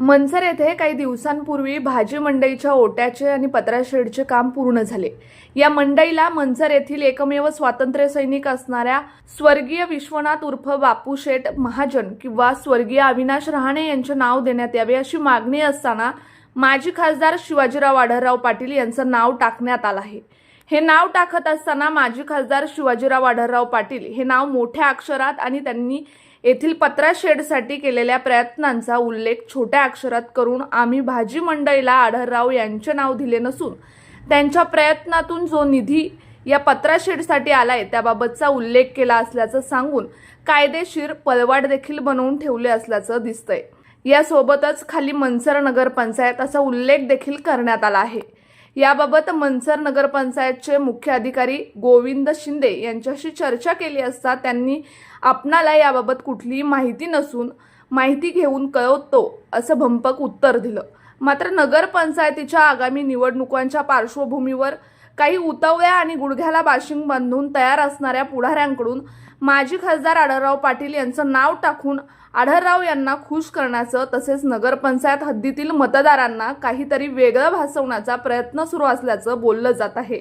मनसर येथे काही दिवसांपूर्वी भाजी मंडईच्या ओट्याचे आणि पत्राशेडचे काम पूर्ण झाले. या मंडईला मनसर येथील एकमेव स्वातंत्र्य सैनिक असणाऱ्या स्वर्गीय विश्वनाथ उर्फ बापू शेठ महाजन किंवा स्वर्गीय अविनाश रहाणे यांचे नाव देण्यात यावे अशी मागणी असताना माजी खासदार शिवाजीराव आढळराव पाटील यांचं नाव टाकण्यात आलं आहे. हे नाव टाकत असताना माजी खासदार शिवाजीराव आढळराव पाटील हे नाव मोठ्या अक्षरात आणि त्यांनी येथील पत्रा शेडसाठी केलेल्या प्रयत्नांचा उल्लेख छोट्या अक्षरात करून आम्ही भाजी मंडईला आढळराव यांचे नाव दिले नसून त्यांच्या प्रयत्नातून जो निधी या पत्रा शेडसाठी आलाय त्याबाबतचा उल्लेख केला असल्याचं सांगून कायदेशीर पलवाड देखील बनवून ठेवले असल्याचं दिसतंय. यासोबतच खाली मनसर नगरपंचायत असा उल्लेख देखील करण्यात आला आहे. याबाबत मनसर नगरपंचायतचे मुख्य अधिकारी गोविंद शिंदे यांच्याशी चर्चा केली असता त्यांनी आपणाला याबाबत कुठलीही माहिती नसून माहिती घेऊन कळवतो असं भंपक उत्तर दिलं. मात्र नगरपंचायतीच्या आगामी निवडणुकांच्या पार्श्वभूमीवर काही उतवळ्या आणि गुडघ्याला बाशिंग बांधून तयार असणाऱ्या पुढाऱ्यांकडून माजी खासदार आढळराव पाटील यांचं नाव टाकून आढळराव यांना खुश करण्याचं तसेच नगरपंचायत हद्दीतील मतदारांना काहीतरी वेगळं भासवण्याचा प्रयत्न सुरू असल्याचं बोललं जात आहे.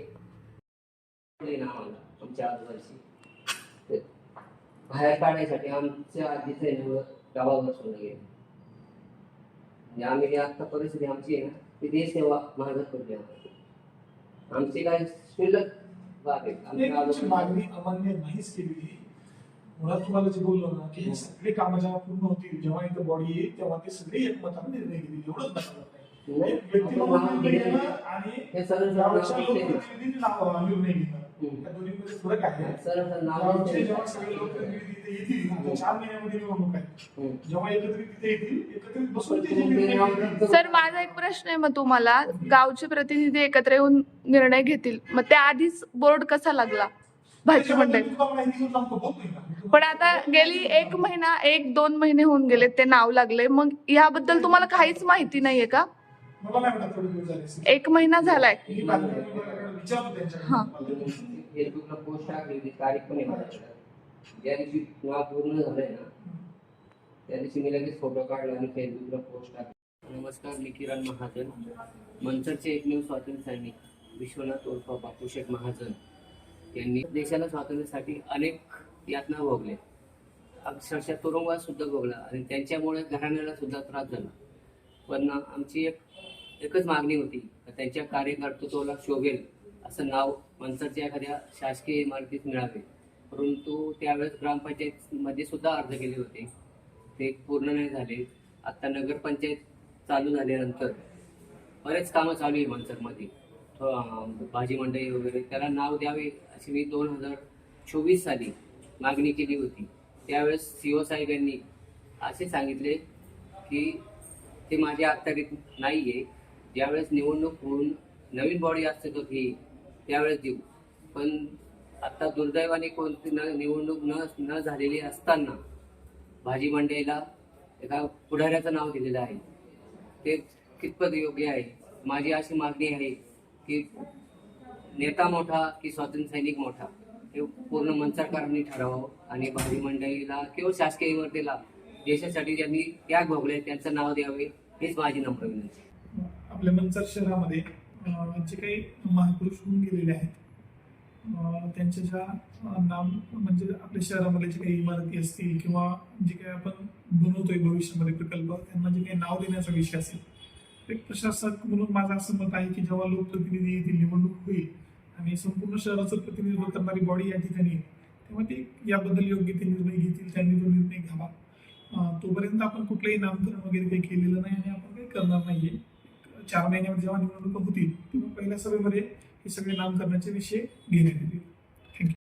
बाहेर काढण्यासाठी आमच्या आधीचे गावावर सोडलं गेलं. म्हणजे आम्ही आता परिस्थिती आमची आहे ना ती देश सेवा महागत करते आम्हाला. आमची काय शिल्लक बाब आहे. मागणी अमान्य नाहीच केलेली मुळात तुम्हाला जे बोललो ना की हे सगळे कामं जेव्हा पूर्ण होतील जेव्हा इथं बॉडी येईल तेव्हा ते सगळे एकमताने निर्णय घेतील. एवढंच लक्षात हे फरक आहे. जेव्हा सगळे. लोकप्रतिनिधी येतील चार महिन्यामध्ये निवडणूक आहे. जेव्हा एकत्रित तिथे येतील एकत्रित बसून ते जे निर्णय घेतील, घेतलं- सर माझा एक प्रश्न आहे मग तुम्हाला. गावचे प्रतिनिधी एकत्र येऊन निर्णय घेतील. मग त्याआधीच बोर्ड कसा लागला? भाजी मंडई. पण आता गेली एक महिना एक दोन महिने होऊन गेले ते नाव लागले मग याबद्दल तुम्हाला काहीच माहिती नाहीये का? मला नाही वाटत थोडे दिवस झाले असेल. एक महिना झालाय. मी बातम्या विचारतो त्यांच्याकडे. फेसबुकला पोस्ट टाकली होती तारीख पण आहे माझ्याकडे ज्या दिवशी नाव पूर्ण झालंय ना त्या दिवशी मी लगेच फोटो काढला आणि फेसबुकला पोस्ट टाकला. नमस्कार मी किरण महाजन. मंचरचे एकमेव स्वातंत्र्य सैनिक विश्वनाथ उर्फ बापूशेठ महाजन यांनी देशाला स्वातंत्र्यासाठी अनेक यातना भोगल्या. अक्षरशः तुरुंगवास सुद्धा भोगला आणि त्यांच्यामुळे घराण्याला सुद्धा त्रास झाला. पण आमची एक एकच मागणी होती त्यांच्या कार्यकर्तृत्वाला शोभेल असं नाव मनसरच्या एखाद्या शासकीय इमारतीत मिळावे. परंतु त्यावेळेस ग्रामपंचायतमध्ये सुद्धा अर्ज केले होते. ते पूर्ण नाही झाले. आता नगरपंचायत चालू झाल्यानंतर बरेच कामं चालू आहे मनसरमध्ये. भाजी मंडई वगैरे त्याला नाव द्यावे अशी मी दोन हजार चोवीस साली मागणी केली होती. त्यावेळेस सी ओ साहेब यांनी असे सांगितले की ते माझ्या अखत्यारीत नाही आहे ज्यावेळेस निवडणूक होऊन नवीन बॉडी असते तो ती त्यावेळेस देऊ. पण आता दुर्दैवाने कोणती न निवडणूक न न झालेली असताना भाजी मंडईला एका पुढाऱ्याचं नाव दिलेलं आहे. ते कितपत योग्य आहे? माझी अशी मागणी आहे की नेता मोठा की स्वातंत्र्य सैनिक मोठा हे पूर्ण मनसरकरांनी ठरवावं आणि भाजी मंडईला किंवा शासकीय इमारतीला देशासाठी ज्यांनी त्याग भोगले त्यांचं नाव द्यावे हेच माझी नम्र विनंती. आपल्या मंचर शहरामध्ये जे काही महापुरुष होऊन गेलेले आहेत. त्यांच्या ज्या नाम म्हणजे आपल्या शहरामध्ये जे काही इमारती असतील किंवा जे काही आपण बनवतोय भविष्यामध्ये प्रकल्प त्यांना जे काही नाव देण्याचा विषय असेल एक प्रशासक म्हणून माझं असं मत आहे की जेव्हा लोकप्रतिनिधी येतील निवडणूक होईल आणि संपूर्ण शहराचं प्रतिनिधित्व करणारी बॉडी या ठिकाणी तेव्हा ते याबद्दल योग्य ते निर्णय घेतील त्यांनी तो निर्णय घ्यावा. तोपर्यंत आपण कुठलंही नामकरण वगैरे काही केलेलं नाही आणि आपण काही करणार नाहीये. चार महिन्यामध्ये जेव्हा निवडणुका होतील तेव्हा पहिल्या सभेमध्ये हे सगळे नामकरणाचे विषय घेण्यात येतील.